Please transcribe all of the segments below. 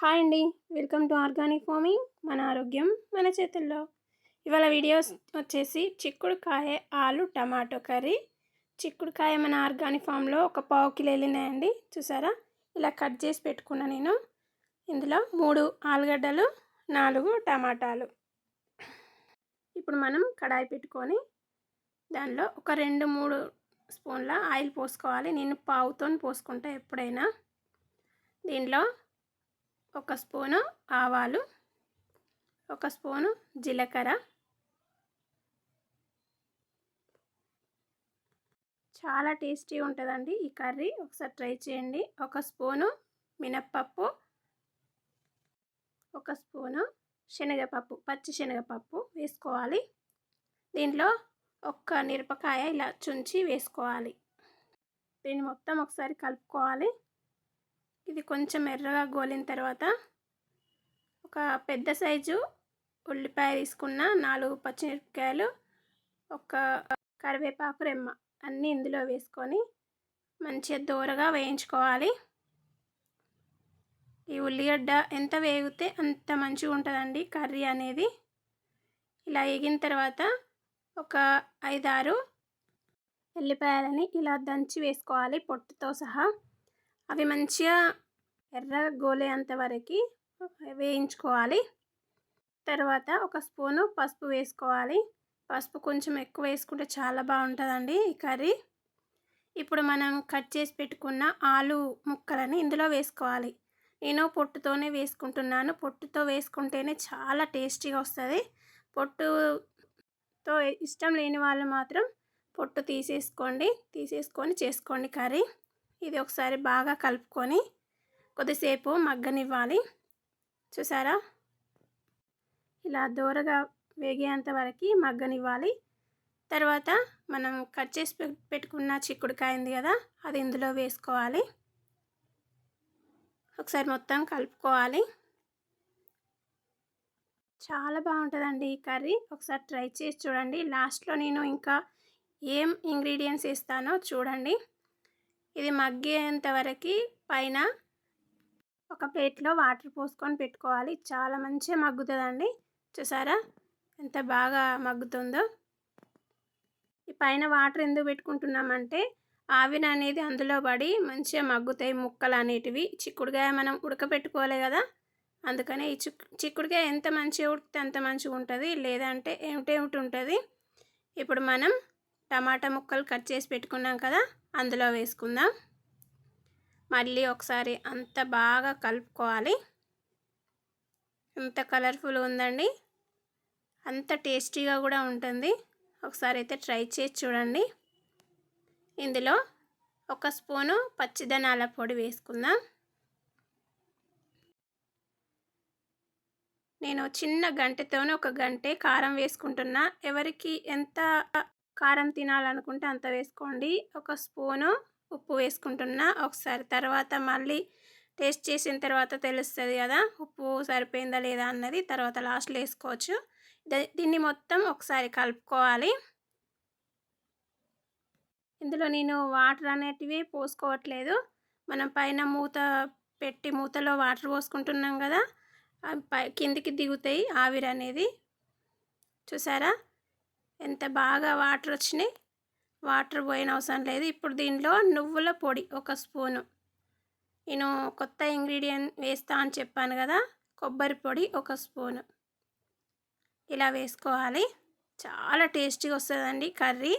Hi అండి. Welcome to organic farming మన ఆరోగ్యం మన చేతుల్లో. ఇవాళ వీడియోస్ వచ్చేసి చిక్కుడుకాయ ఆలు టమాటో కర్రీ. చిక్కుడుకాయ మన ఆర్గానిక్ ఫామ్లో ఒక పావు కిలో వెళ్ళినాయండి. చూసారా? ఇలా కట్ చేసి పెట్టుకున్నా నేను. ఇందులో మూడు ఆలుగడ్డలు నాలుగు టమాటాలు. ఇప్పుడు మనం కడాయి పెట్టుకొని దానిలో ఒక రెండు మూడు స్పూన్ల ఆయిల్ పోసుకోవాలి. నేను పావుతో పోసుకుంటా ఎప్పుడైనా. దీనిలో ఒక స్పూను ఆవాలు ఒక స్పూను జీలకర్ర చాలా టేస్టీ ఉంటుందండి ఈ కర్రీ. ఒకసారి ట్రై చేయండి. ఒక స్పూను మినప్పప్పు ఒక స్పూను శనగపప్పు పచ్చి శనగపప్పు వేసుకోవాలి. దీంట్లో ఒక్క మిరపకాయ ఇలా చుంచి వేసుకోవాలి. దీన్ని మొత్తం ఒకసారి కలుపుకోవాలి. ఇది కొంచెం ఎర్రగా గోలిన తర్వాత ఒక పెద్ద సైజు ఉల్లిపాయ తీసుకున్న నాలుగు పచ్చిమిరపకాయలు ఒక కరివేపాకు రెమ్మ అన్నీ ఇందులో వేసుకొని మంచిగా దూరగా వేయించుకోవాలి. ఈ ఉల్లిగడ్డ ఎంత వేగితే అంత మంచిగా ఉంటుందండి కర్రీ అనేది. ఇలా వేగిన తర్వాత ఒక ఐదారు ఎల్లిపాయలని ఇలా దంచి వేసుకోవాలి పొట్టుతో సహా. అవి మంచిగా ఎర్ర గోలేంత వరకు వేయించుకోవాలి. తర్వాత ఒక స్పూను పసుపు వేసుకోవాలి. పసుపు కొంచెం ఎక్కువ వేసుకుంటే చాలా బాగుంటుందండి ఈ కర్రీ. ఇప్పుడు మనం కట్ చేసి పెట్టుకున్న ఆలు ముక్కలని ఇందులో వేసుకోవాలి. నేను పొట్టుతోనే వేసుకుంటున్నాను. పొట్టుతో వేసుకుంటేనే చాలా టేస్టీగా వస్తుంది. పొట్టుతో ఇష్టం లేని వాళ్ళు మాత్రం పొట్టు తీసేసుకోండి. తీసేసుకొని చేసుకోండి కర్రీ. ఇది ఒకసారి బాగా కలుపుకొని కొద్దిసేపు మగ్గనివ్వాలి. చూసారా? ఇలా దూరగా వేగేంత వరకు మగ్గనివ్వాలి. తర్వాత మనం కట్ చేసి పెట్టుకున్న చిక్కుడుకాయ ఉంది కదా అది ఇందులో వేసుకోవాలి. ఒకసారి మొత్తం కలుపుకోవాలి. చాలా బాగుంటుందండి ఈ కర్రీ. ఒకసారి ట్రై చేసి చూడండి. లాస్ట్లో నేను ఇంకా ఏం ఇంగ్రీడియంట్స్ ఇస్తానో చూడండి. ఇది మగ్గేంత వరకు పైన ఒక ప్లేట్లో వాటర్ పోసుకొని పెట్టుకోవాలి. చాలా మంచిగా మగ్గుతుందండి. చూసారా? ఎంత బాగా మగ్గుతుందో. ఈ పైన వాటర్ ఎందుకు పెట్టుకుంటున్నామంటే ఆవిరి అనేది అందులో పడి మంచిగా మగ్గుతాయి ముక్కలు అనేటివి. చిక్కుడుకాయ మనం ఉడకబెట్టుకోవాలి కదా. అందుకనే ఈ చిక్కు చిక్కుడుకాయ ఎంత మంచిగా ఉడికితే అంత మంచిగా ఉంటుంది. లేదంటే ఏమిటేమిటి ఉంటుంది? ఇప్పుడు మనం టమాటా ముక్కలు కట్ చేసి పెట్టుకున్నాం కదా అందులో వేసుకుందాం. మళ్ళీ ఒకసారి అంత బాగా కలుపుకోవాలి. ఎంత కలర్ఫుల్ ఉందండి. అంత టేస్టీగా కూడా ఉంటుంది. ఒకసారి అయితే ట్రై చేసి చూడండి. ఇందులో ఒక స్పూను పచ్చిదనాల పొడి వేసుకుందాం. నేను చిన్న గంటతోనే ఒక గంటే కారం వేసుకుంటున్నా. ఎవరికి ఎంత కారం తినాలనుకుంటే అంత వేసుకోండి. ఒక స్పూను ఉప్పు వేసుకుంటున్నా. ఒకసారి తర్వాత మళ్ళీ టేస్ట్ చేసిన తర్వాత తెలుస్తుంది కదా ఉప్పు సరిపోయిందా లేదా అన్నది తర్వాత లాస్ట్లో వేసుకోవచ్చు. దీన్ని మొత్తం ఒకసారి కలుపుకోవాలి. ఇందులో నేను వాటర్ అనేటివి పోసుకోవట్లేదు. మనం పైన మూత పెట్టి మూతలో వాటర్ పోసుకుంటున్నాం కదా పై కిందికి దిగుతాయి ఆవిరి అనేది. చూసారా? ఎంత బాగా వాటర్ వచ్చినాయి? వాటర్ పోయిన అవసరం లేదు. ఇప్పుడు దీనిలో నువ్వుల పొడి ఒక స్పూను. నేను కొత్త ఇంగ్రీడియంట్ వేస్తా అని చెప్పాను కదా కొబ్బరి పొడి ఒక స్పూను. ఇలా వేసుకోవాలి. చాలా టేస్టీగా వస్తుందండి కర్రీ.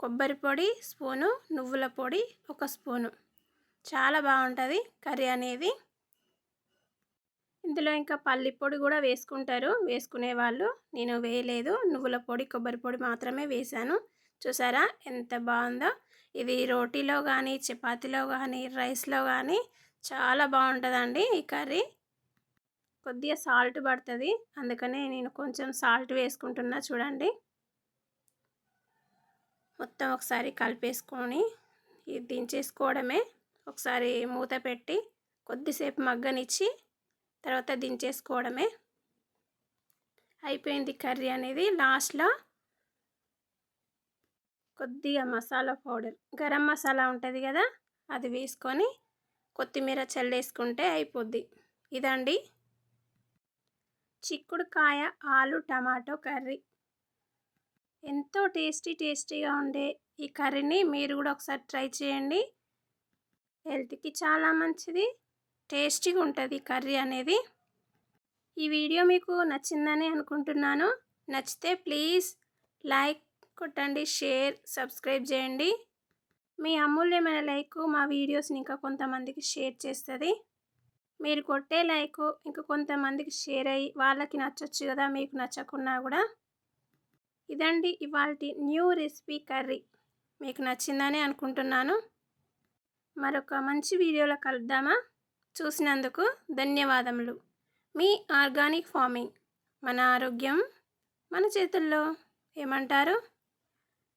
కొబ్బరి పొడి స్పూను నువ్వుల పొడి ఒక స్పూను. చాలా బాగుంటుంది కర్రీ అనేది. ఇందులో ఇంకా పల్లి పొడి కూడా వేసుకుంటారు. వేసుకునే వాళ్ళు నేను వేయలేదు. నువ్వుల పొడి కొబ్బరి పొడి మాత్రమే వేశాను. చూసారా? ఎంత బాగుందో. ఇది రోటీలో కానీ చపాతీలో కానీ రైస్లో కానీ చాలా బాగుంటుందండి ఈ కర్రీ. కొద్దిగా సాల్ట్ పడుతుంది. అందుకనే నేను కొంచెం సాల్ట్ వేసుకుంటున్నా చూడండి. మొత్తం ఒకసారి కలిపేసుకొని ఇది దించేసుకోవడమే. ఒకసారి మూత పెట్టి కొద్దిసేపు మగ్గనిచ్చి తర్వాత దించేసుకోవడమే. అయిపోయింది కర్రీ అనేది. లాస్ట్లో కొద్దిగా మసాలా పౌడర్. గరం మసాలా ఉంటుంది కదా అది వేసుకొని కొత్తిమీర చల్లేసుకుంటే అయిపోద్ది. ఇదండి చిక్కుడుకాయ ఆలు టమాటో కర్రీ. ఎంతో టేస్టీ టేస్టీగా ఉండే ఈ కర్రీని మీరు కూడా ఒకసారి ట్రై చేయండి. హెల్త్కి చాలా మంచిది. టేస్టీగా ఉంటుంది కర్రీ అనేది. ఈ వీడియో మీకు నచ్చిందని అనుకుంటున్నాను. నచ్చితే ప్లీజ్ లైక్ కొట్టండి షేర్ సబ్స్క్రైబ్ చేయండి. మీ అమూల్యమైన లైక్ మా వీడియోస్ని ఇంకా కొంతమందికి షేర్ చేస్తుంది. మీరు కొట్టే లైక్ ఇంకా కొంతమందికి షేర్ అయ్యి వాళ్ళకి నచ్చచ్చు కదా మీకు నచ్చకున్నా కూడా. ఇదండి ఇవాళ న్యూ రెసిపీ కర్రీ. మీకు నచ్చిందని అనుకుంటున్నాను. మరొక మంచి వీడియోలో కలుద్దామా? చూసినందుకు ధన్యవాదములు. మీ ఆర్గానిక్ ఫార్మింగ్ మన ఆరోగ్యం మన చేతుల్లో ఏమంటారు?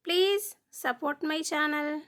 Please support my channel.